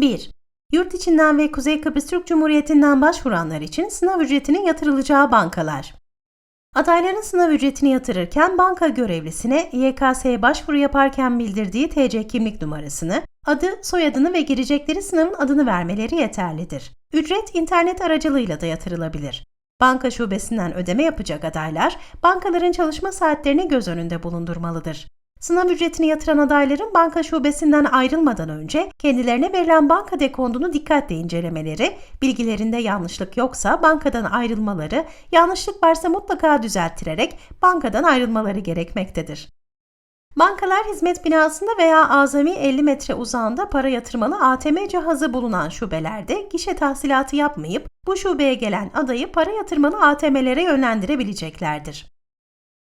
1. Yurt içinden ve Kuzey Kıbrıs Türk Cumhuriyeti'nden başvuranlar için sınav ücretinin yatırılacağı bankalar. Adayların sınav ücretini yatırırken banka görevlisine YKS'ye başvuru yaparken bildirdiği TC kimlik numarasını, adı, soyadını ve girecekleri sınavın adını vermeleri yeterlidir. Ücret internet aracılığıyla da yatırılabilir. Banka şubesinden ödeme yapacak adaylar, bankaların çalışma saatlerini göz önünde bulundurmalıdır. Sınav ücretini yatıran adayların banka şubesinden ayrılmadan önce kendilerine verilen banka dekontunu dikkatle incelemeleri, bilgilerinde yanlışlık yoksa bankadan ayrılmaları, yanlışlık varsa mutlaka düzelttirerek bankadan ayrılmaları gerekmektedir. Bankalar hizmet binasında veya azami 50 metre uzağında para yatırmalı ATM cihazı bulunan şubelerde gişe tahsilatı yapmayıp bu şubeye gelen adayı para yatırmalı ATM'lere yönlendirebileceklerdir.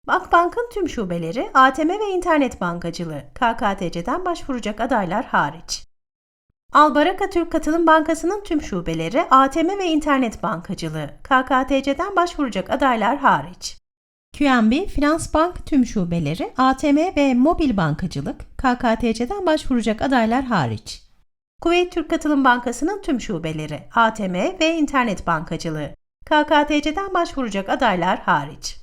Akbank'ın tüm şubeleri ATM ve internet bankacılığı KKTC'den başvuracak adaylar hariç. Albaraka Türk Katılım Bankası'nın tüm şubeleri ATM ve internet bankacılığı KKTC'den başvuracak adaylar hariç. QNB Finans Bank tüm şubeleri ATM ve mobil bankacılık KKTC'den başvuracak adaylar hariç. Kuveyt Türk Katılım Bankası'nın tüm şubeleri ATM ve internet bankacılığı KKTC'den başvuracak adaylar hariç.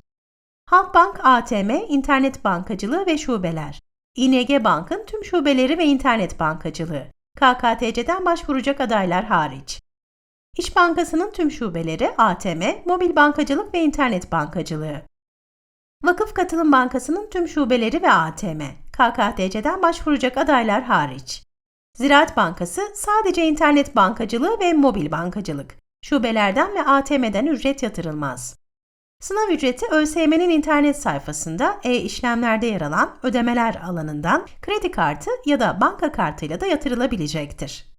Halkbank ATM, internet bankacılığı ve şubeler. İNG Bank'ın tüm şubeleri ve internet bankacılığı. KKTC'den başvuracak adaylar hariç. İş Bankası'nın tüm şubeleri ATM, mobil bankacılık ve internet bankacılığı. Vakıf Katılım Bankası'nın tüm şubeleri ve ATM, KKTC'den başvuracak adaylar hariç. Ziraat Bankası sadece internet bankacılığı ve mobil bankacılık. Şubelerden ve ATM'den ücret yatırılmaz. Sınav ücreti ÖSYM'nin internet sayfasında e-işlemlerde yer alan ödemeler alanından kredi kartı ya da banka kartıyla da yatırılabilecektir.